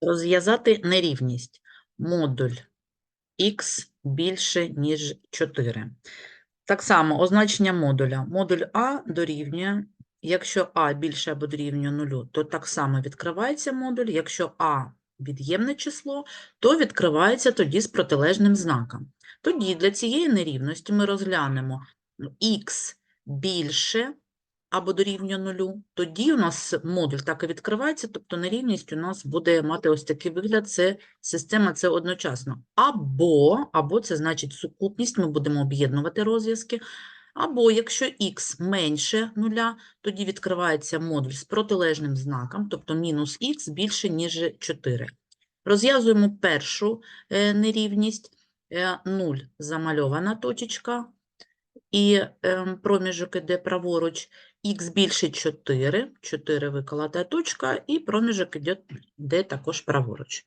Розв'язати нерівність. Модуль х більше, ніж 4. Так само означення модуля. Модуль А дорівнює, якщо А більше або дорівнює 0, то так само відкривається модуль. Якщо А від'ємне число, то відкривається тоді з протилежним знаком. Тоді для цієї нерівності ми розглянемо х більше або дорівнює нулю, тоді у нас модуль так і відкривається, тобто нерівність у нас буде мати ось такий вигляд, це система це одночасно. Або, або це значить сукупність, ми будемо об'єднувати розв'язки, або якщо х менше нуля, тоді відкривається модуль з протилежним знаком, тобто мінус х більше, ніж 4. Розв'язуємо першу е, нерівність. 0 замальована точечка, і ем, проміжок іде праворуч, х більше 4, 4 виколота точка, і проміжок іде, йде також праворуч.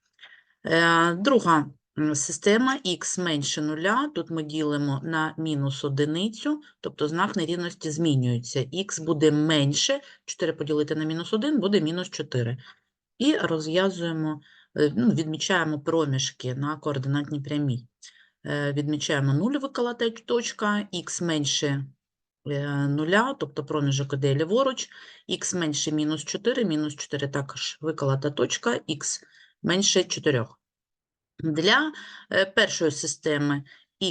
Е, Друга система х менше 0, тут ми ділимо на мінус одиницю, тобто знак нерівності змінюється. х буде менше, 4 поділити на мінус 1 буде мінус 4. І розв'язуємо, е, ну, відмічаємо проміжки на координатній прямій. Е, Відмічаємо 0 виколота точка, х менше е, нуля, тобто проміжок іде ліворуч, х менше мінус 4, мінус 4 також виколота точка, х менше 4. Для е, першої системи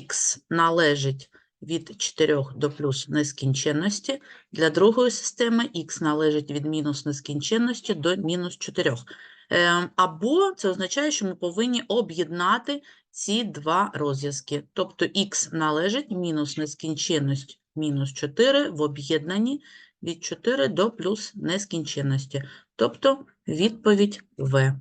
х належить від 4 до плюс нескінченності, для другої системи х належить від мінус нескінченності до мінус 4. Ем, Або це означає, що ми повинні об'єднати ці два розв'язки. Тобто х належить мінус нескінченність мінус 4 в об'єднанні від 4 до плюс нескінченності. Тобто відповідь В.